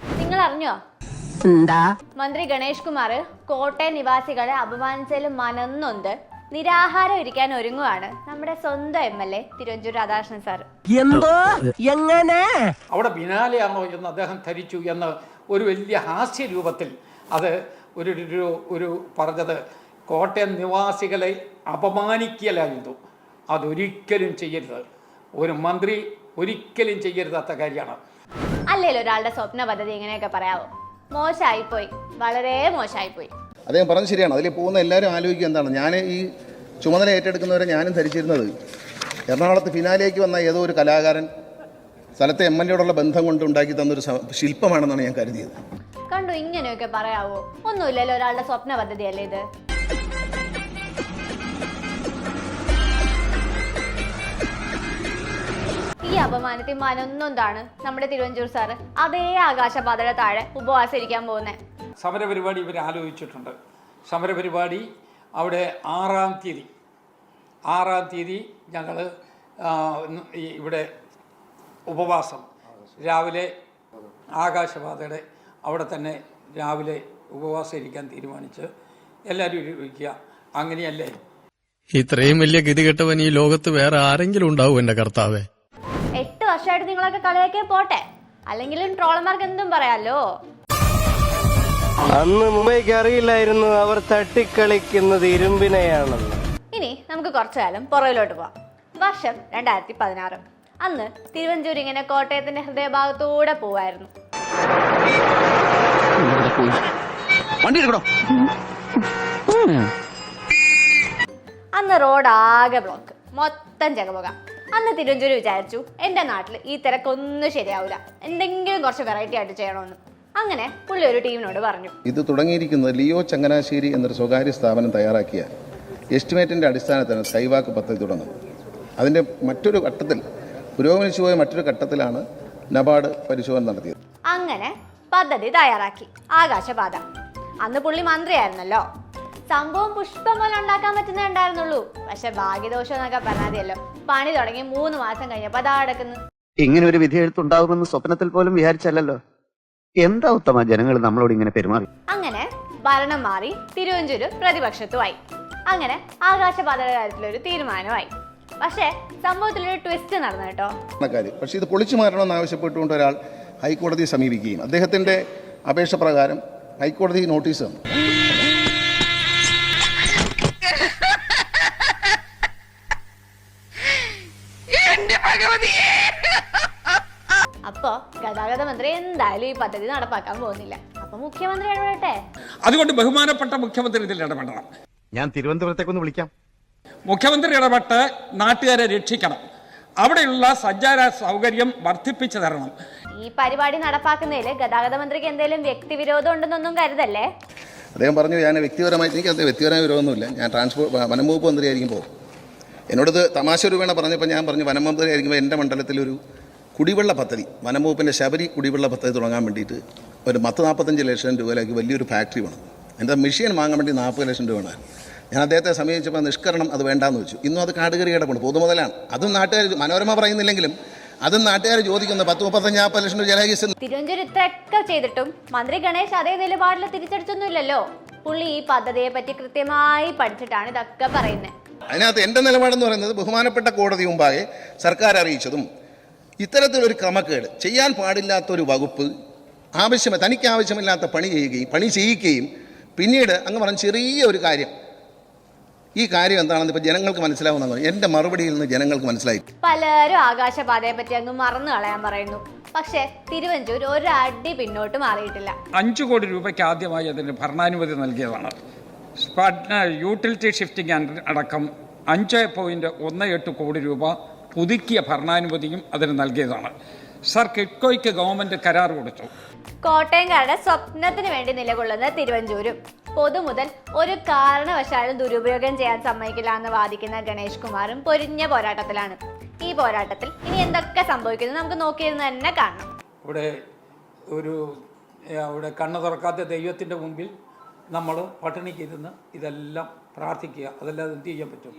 നിങ്ങൾ അറിഞ്ഞോ എന്താ? മന്ത്രി ഗണേഷ് കുമാർ കോട്ടയം നിവാസികളെ അപമാനിച്ചതിൽ മനന്നൊണ്ട് നിരാഹാരം ഇരിക്കാൻ ഒരുങ്ങുവാണ് നമ്മുടെ സ്വന്തം M L A Thiruvanchoor Radhakrishnan sir എന്തോ? എങ്ങനെ? അവിടെ ബിനാലെയാണോ എന്ന് അദ്ദേഹം ധരിച്ചു എന്ന് ഒരു വലിയ ഹാസ്യ രൂപത്തിൽ അത് ഒരു ഒരു ഒരു പറഞ്ഞത്. കോട്ടയം നിവാസികളെ അപമാനിക്കലായിരുന്നു. അതൊരിക്കലും ചെയ്യരുത്. ഒരു മന്ത്രി ഒരിക്കലും ചെയ്യരുതാത്ത കാര്യമാണ്. അല്ലേ ഒരാളുടെ സ്വപ്ന പദ്ധതി ഇങ്ങനെയൊക്കെ പറയാവോ? മോശമായിപ്പോയി വളരെ മോശമായിപ്പോയി അദ്ദേഹം പറഞ്ഞത് ശരിയാണ്. അതിൽ പോകുന്ന എല്ലാവരും ആലോചിക്കുക എന്താണ്. ഞാൻ ഈ ചുമതല ഏറ്റെടുക്കുന്നവരെ ഞാനും ധരിച്ചിരുന്നത് എറണാകുളത്ത് ഫിനാലേക്ക് വന്ന ഏതോ ഒരു കലാകാരൻ സ്ഥലത്തെ എം എൽ എയോടുള്ള ബന്ധം കൊണ്ട് ഉണ്ടാക്കി തന്നൊരു ശില്പമാണെന്നാണ് ഞാൻ കരുതിയത്. കണ്ടു ഇങ്ങനെയൊക്കെ പറയാവോ? ഒന്നുമില്ലല്ലോ ഒരാളുടെ സ്വപ്ന പദ്ധതി അല്ലേ ഇത്? അപമാനത്തിൽ മനൊന്നൊന്നാണ് നമ്മുടെ തിരുവഞ്ചൂർ സാറ്. അതേ ആകാശപാതയുടെ താഴെ ഉപവാസം ഇരിക്കാൻ പോകുന്നത് സമരപരിപാടി ഇവർ ആലോചിച്ചിട്ടുണ്ട്. സമരപരിപാടി അവിടെ ആറാം തീയതി. ആറാം തീയതി ഞങ്ങൾ ഇവിടെ ഉപവാസം. രാവിലെ ആകാശപാതയുടെ അവിടെ തന്നെ രാവിലെ ഉപവാസം ഇരിക്കാൻ തീരുമാനിച്ച് എല്ലാവരും ഇരിക്കുക. അങ്ങനെയല്ലേ? ഇത്രയും വലിയ ഗതികെട്ടവൻ ഈ ലോകത്ത് വേറെ ആരെങ്കിലും ഉണ്ടാവും എന്റെ കർത്താവേ. നിങ്ങളൊക്കെ കളിയാക്കിയ പോട്ടെ. അല്ലെങ്കിലും ട്രോളന്മാർക്ക് എന്തും പറയാലോ. അന്ന് മുംബൈക്ക് അറിയില്ലായിരുന്നു അവർ തട്ടിക്കളിക്കുന്നത് ഇരുമ്പിനെയാണെന്ന്. ഇനി നമുക്ക് കുറച്ചു കാലം പുറകിലോട്ട് പോവാം. വർഷം രണ്ടായിരത്തി പതിനാറ് അന്ന് തിരുവഞ്ചൂർ ഇങ്ങനെ കോട്ടയത്തിന്റെ ഹൃദയഭാഗത്തൂടെ പോവായിരുന്നു. അന്ന് റോഡ് ആകെ ബ്ലോക്ക് മൊത്തം ജഗപുക അന്ന് തിരുവഞ്ചൂർ വിചാരിച്ചു എന്റെ നാട്ടിൽ ഈ തിരക്കൊന്നും ശരിയാവില്ല എന്തെങ്കിലും കുറച്ച് വെറൈറ്റി ആയിട്ട് ചെയ്യണമെന്ന് അങ്ങനെ പുള്ളി ഒരു ടീമിനോട് പറഞ്ഞു. ഇത് തുടങ്ങിയിരിക്കുന്നത് ലിയോ ചങ്ങനാശ്ശേരി എന്നൊരു സ്വകാര്യ സ്ഥാപനം തയ്യാറാക്കിയ എസ്റ്റിമേറ്റിന്റെ അടിസ്ഥാനത്തിൽ സൈവാക്ക് പദ്ധതി തുടങ്ങുന്നത്. അതിന്റെ മറ്റൊരു ഘട്ടത്തിൽ പുരോഗമിച്ചു പോയ മറ്റൊരു ഘട്ടത്തിലാണ് നബാർഡ് പരിശോധന നടത്തിയത്. അങ്ങനെ പദ്ധതി തയ്യാറാക്കി. ആകാശപാത. അന്ന് പുള്ളി മന്ത്രിയായിരുന്നല്ലോ. സംഭവം പുഷ്പം പോലെ ഉണ്ടാക്കാൻ പറ്റുന്നേ ഉണ്ടായിരുന്നുള്ളൂ. പക്ഷെ ഭാഗ്യദോഷം എന്നൊക്കെ പറഞ്ഞാതിയല്ലോ. പണി തുടങ്ങി മൂന്ന് മാസം കഴിഞ്ഞപ്പോ അതാ അടക്കുന്നു ഇങ്ങനെ ഒരു വിധി എഴുത്തുണ്ടാകുമെന്ന് സ്വപ്നത്തിൽ പോലും വിചാരിച്ചല്ലോ എന്താ ഉത്തമ ജനങ്ങൾ നമ്മളോട് ഇങ്ങനെ പെരുമാറി? അങ്ങനെ ഭരണം മാറി തിരുവഞ്ചൂര് പ്രതിപക്ഷത്തുമായി. അങ്ങനെ ആകാശപാതയുടെ കാര്യത്തിലൊരു തീരുമാനമായി. പക്ഷേ സംഭവത്തിലൊരു ട്വിസ്റ്റ് നടന്നു കേട്ടോ. പക്ഷേ ഇത് പൊളിച്ചു മാറണമെന്ന് ആവശ്യപ്പെട്ടുകൊണ്ട് ഒരാൾ ഹൈക്കോടതിയെ സമീപിക്കുകയും അദ്ദേഹത്തിന്റെ അപേക്ഷ പ്രകാരം ഹൈക്കോടതി നോട്ടീസ് തന്നു. അപ്പോ ഗതാഗത മന്ത്രി എന്തായാലും ഈ പദ്ധതി നടപ്പാക്കാൻ പോകുന്നില്ല. അപ്പൊ മുഖ്യമന്ത്രി ഇടപെടട്ടെ? അതുകൊണ്ട് ബഹുമാനപ്പെട്ട മുഖ്യമന്ത്രി ഇതിൽ ഇടപെടണം. ഞാൻ തിരുവനന്തപുരത്തേക്കൊന്ന് വിളിക്കാം. മുഖ്യമന്ത്രി ഇടപെട്ട് നാട്ടുകാരെ രക്ഷിക്കണം. അവിടെയുള്ള സഞ്ചാര സൗകര്യം വർദ്ധിപ്പിച്ചു തരണം. ഈ പരിപാടി നടപ്പാക്കുന്നതിൽ ഗതാഗത മന്ത്രിക്ക് എന്തെങ്കിലും വ്യക്തിവിരോധം ഉണ്ടെന്നൊന്നും കരുതല്ലേ? അദ്ദേഹം പറഞ്ഞു ഞാൻ വ്യക്തിപരമായി എനിക്ക് അത് വ്യക്തിപരമായ വിരോധമൊന്നുമില്ല. ഞാൻ ട്രാൻസ്പോർട്ട് വനംവകുപ്പ് മന്ത്രിയായിരിക്കുമ്പോൾ. എന്നോടത് തമാശ രൂപേണ പറഞ്ഞപ്പോൾ ഞാൻ പറഞ്ഞു വനം മന്ത്രി ആയിരിക്കുമ്പോൾ എന്റെ മണ്ഡലത്തിലൊരു കുടിവെള്ള പദ്ധതി വനംവകുപ്പിന്റെ ശബരി കുടിവെള്ള പദ്ധതി തുടങ്ങാൻ വേണ്ടിയിട്ട് ഒരു പത്ത് നാൽപ്പത്തഞ്ച് ലക്ഷം രൂപയിലേക്ക് വലിയൊരു ഫാക്ടറി വേണം. എന്റെ മെഷീൻ വാങ്ങാൻ വേണ്ടി നാൽപ്പത് ലക്ഷം രൂപ വേണം ഞാൻ അദ്ദേഹത്തെ സമീപിച്ചപ്പോൾ നിഷ്കരണം അത് വേണ്ടാന്ന് വെച്ചു. ഇന്നും അത് കാടുകറി കിടപ്പുണ്ട് പൊതുമുതലാണ്. അതും നാട്ടുകാർ മനോരമ പറയുന്നില്ലെങ്കിലും അതും നാട്ടുകാർ ചോദിക്കുന്നത് പത്ത് മുപ്പത്തഞ്ച് നാൽപ്പത് ലക്ഷം രൂപ തിരുവനന്തപുരത്തൊക്കെ ചെയ്തിട്ടും മന്ത്രി ഗണേശ് അതേ നിലപാടിൽ തിരിച്ചടിച്ചൊന്നുമില്ലല്ലോ. പുള്ളി ഈ പദ്ധതിയെ പറ്റി കൃത്യമായി പഠിച്ചിട്ടാണ് ഇതൊക്കെ പറയുന്നത്. അതിനകത്ത് എന്റെ നിലപാടെന്ന് പറയുന്നത് ബഹുമാനപ്പെട്ട കോടതി മുമ്പാകെ സർക്കാർ അറിയിച്ചതും ഇത്തരത്തിലൊരു ക്രമക്കേട്. ചെയ്യാൻ പാടില്ലാത്തൊരു വകുപ്പ് ആവശ്യമ തനിക്ക് ആവശ്യമില്ലാത്ത പണി ചെയ്യുകയും പണി ചെയ്യിക്കുകയും പിന്നീട് അങ്ങ് പറഞ്ഞ ചെറിയ ഒരു കാര്യം. ഈ കാര്യം എന്താണെന്ന് ഇപ്പൊ ജനങ്ങൾക്ക് മനസ്സിലാവുന്ന എന്റെ മറുപടിയിൽ നിന്ന് ജനങ്ങൾക്ക് മനസ്സിലായി. പലരും ആകാശപാതയെ പറ്റി അങ്ങ് മറന്നു കളയാൻ പറയുന്നു. പക്ഷേ തിരുവഞ്ചൂർ ഒരടി പിന്നോട്ട് മാറിയിട്ടില്ല. അഞ്ച് കോടി രൂപയ്ക്ക് ആദ്യമായി അതിന് ഭരണാനുമതി നൽകിയതാണ്. യൂട്ടിലിറ്റി ഷിഫ്റ്റിംഗ് ആൻഡ് അടക്കം അഞ്ച് പോയിന്റ് ഒന്ന് എട്ട് കോടി രൂപ പുതുക്കിയ ഭരണാനുമതിയും അതിന് നൽകിയതാണ്. സർ കിഡ്കോയ്ക്ക് ഗവൺമെന്റ് കരാർ കൊടുത്തു. കോട്ടയംകാരുടെ സ്വപ്നത്തിന് വേണ്ടി നിലകൊള്ളുന്ന തിരുവഞ്ചൂരും. പൊതു മുതൽ ഒരു കാരണവശാലും ദുരുപയോഗം ചെയ്യാൻ സമ്മതിക്കില്ല എന്ന് വാദിക്കുന്ന ഗണേഷ് കുമാറും പൊരിഞ്ഞ പോരാട്ടത്തിലാണ്. ഈ പോരാട്ടത്തിൽ ഇനി എന്തൊക്കെ സംഭവിക്കുന്നു നമുക്ക് നോക്കിയിരുന്ന് തന്നെ കാണണം ഇവിടെ ഒരു അവിടെ കണ്ണ് തുറക്കാത്ത ദൈവത്തിന്റെ മുമ്പിൽ നമ്മൾ പട്ടിണിക്കിരുന്ന് ഇതെല്ലാം പ്രാർത്ഥിക്കുക. അതല്ലാതെ എന്ത് ചെയ്യാൻ പറ്റും?